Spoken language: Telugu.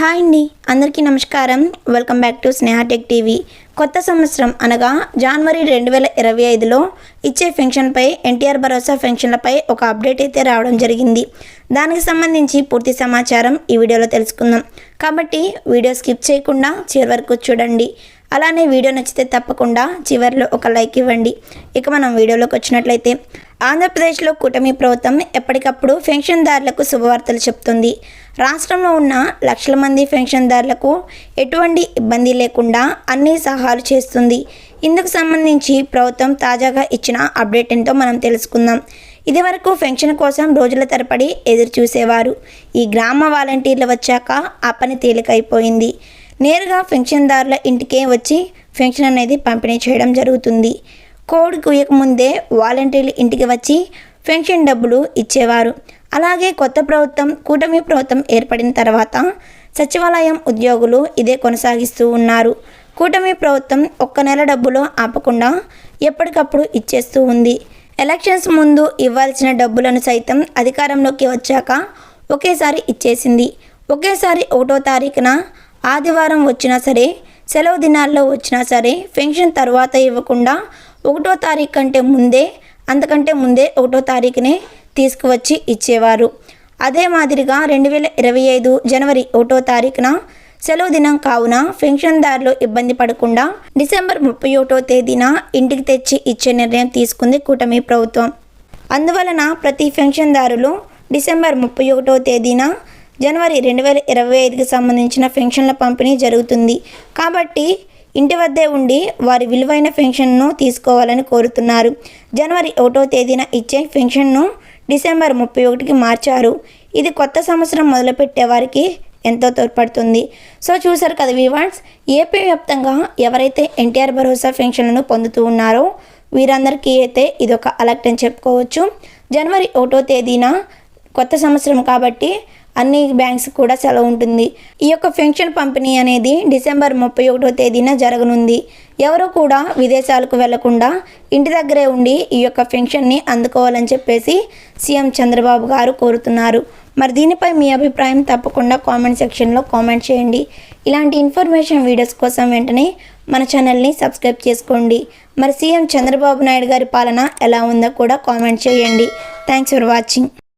హాయ్ అండి. అందరికీ నమస్కారం. Welcome back to Snehatech TV. కొత్త సంవత్సరం అనగా జనవరి రెండు వేల ఇరవై ఐదులో ఇచ్చే ఫెన్షన్పై ఎన్టీఆర్ భరోసా ఫెన్షన్లపై ఒక అప్డేట్ అయితే రావడం జరిగింది. దానికి సంబంధించి పూర్తి సమాచారం ఈ వీడియోలో తెలుసుకుందాం. కాబట్టి వీడియో స్కిప్ చేయకుండా చివరి వరకు చూడండి. అలానే వీడియో నచ్చితే తప్పకుండా చివరిలో ఒక లైక్ ఇవ్వండి. ఇక మనం వీడియోలోకి వచ్చినట్లయితే ఆంధ్రప్రదేశ్లో కూటమి ప్రభుత్వం ఎప్పటికప్పుడు పెన్షన్దారులకు శుభవార్తలు చెప్తుంది. రాష్ట్రంలో ఉన్న లక్షల మంది పెన్షన్దారులకు ఎటువంటి ఇబ్బంది లేకుండా అన్ని సహాయాలు చేస్తుంది. ఇందుకు సంబంధించి ప్రభుత్వం తాజాగా ఇచ్చిన అప్డేట్ ఏంటో మనం తెలుసుకుందాం. ఇదివరకు పెన్షన్ కోసం రోజుల తరబడి ఎదురు చూసేవారు ఈ గ్రామ వాలంటీర్లు వచ్చాక ఆ పని తేలికైపోయింది. నేరుగా పెన్షన్దారుల ఇంటికే వచ్చి పెన్షన్ అనేది పంపిణీ చేయడం జరుగుతుంది. కోడ్ కుయ్యకముందే వాలంటీర్లు ఇంటికి వచ్చి పెన్షన్ డబ్బులు ఇచ్చేవారు. అలాగే కొత్త ప్రభుత్వం కూటమి ప్రభుత్వం ఏర్పడిన తర్వాత సచివాలయం ఉద్యోగులు ఇదే కొనసాగిస్తూ ఉన్నారు. కూటమి ప్రభుత్వం ఒక్క నెల డబ్బులు ఆపకుండా ఎప్పటికప్పుడు ఇచ్చేస్తూ ఉంది. ఎలక్షన్స్ ముందు ఇవ్వాల్సిన డబ్బులను సైతం అధికారంలోకి వచ్చాక ఒకేసారి ఇచ్చేసింది. ఒకేసారి ఒకటో తారీఖున ఆదివారం వచ్చినా సరే సెలవు దినాల్లో వచ్చినా సరే పెన్షన్ తర్వాత ఇవ్వకుండా ఒకటో తారీఖు కంటే ముందే అంతకంటే ముందే ఒకటో తారీఖునే తీసుకువచ్చి ఇచ్చేవారు. అదే మాదిరిగా రెండు వేల ఇరవై ఐదు జనవరి ఒకటో తారీఖున సెలవు దినం కావున పెన్షన్దారులు ఇబ్బంది పడకుండా డిసెంబర్ ముప్పై ఒకటో తేదీన ఇంటికి తెచ్చి ఇచ్చే నిర్ణయం తీసుకుంది కూటమి ప్రభుత్వం. అందువలన ప్రతి పెన్షన్దారులు డిసెంబర్ ముప్పై ఒకటో తేదీన జనవరి రెండు వేల ఇరవై ఐదుకి సంబంధించిన పెన్షన్ల పంపిణీ జరుగుతుంది. కాబట్టి ఇంటి వద్దే ఉండి వారి విలువైన పెన్షన్ను తీసుకోవాలని కోరుతున్నారు. జనవరి ఒకటో తేదీన ఇచ్చే పెన్షన్ను డిసెంబర్ ముప్పై ఒకటికి మార్చారు. ఇది కొత్త సంవత్సరం మొదలుపెట్టే వారికి ఎంతో తోడ్పడుతుంది. సో చూసారు కదా వివాన్స్ ఏపీ వ్యాప్తంగా ఎవరైతే ఎన్టీఆర్ భరోసా పెన్షన్లను పొందుతూ ఉన్నారో వీరందరికీ అయితే ఇది ఒక అలర్ట్ అని చెప్పుకోవచ్చు. జనవరి ఒకటో తేదీన కొత్త సంవత్సరం కాబట్టి అన్ని బ్యాంక్స్ కూడా సెలవు ఉంటుంది. ఈ యొక్క పెన్షన్ పంపిణీ అనేది డిసెంబర్ ముప్పై ఒకటో తేదీన జరగనుంది. ఎవరు కూడా విదేశాలకు వెళ్ళకుండా ఇంటి దగ్గరే ఉండి ఈ యొక్క పెన్షన్ని అందుకోవాలని చెప్పేసి సీఎం చంద్రబాబు గారు కోరుతున్నారు. మరి దీనిపై మీ అభిప్రాయం తప్పకుండా కామెంట్ సెక్షన్లో కామెంట్ చేయండి. ఇలాంటి ఇన్ఫర్మేషన్ వీడియోస్ కోసం వెంటనే మన ఛానల్ని సబ్స్క్రైబ్ చేసుకోండి. మరి సీఎం చంద్రబాబు నాయుడు గారి పాలన ఎలా ఉందో కూడా కామెంట్ చేయండి. Thanks for watching.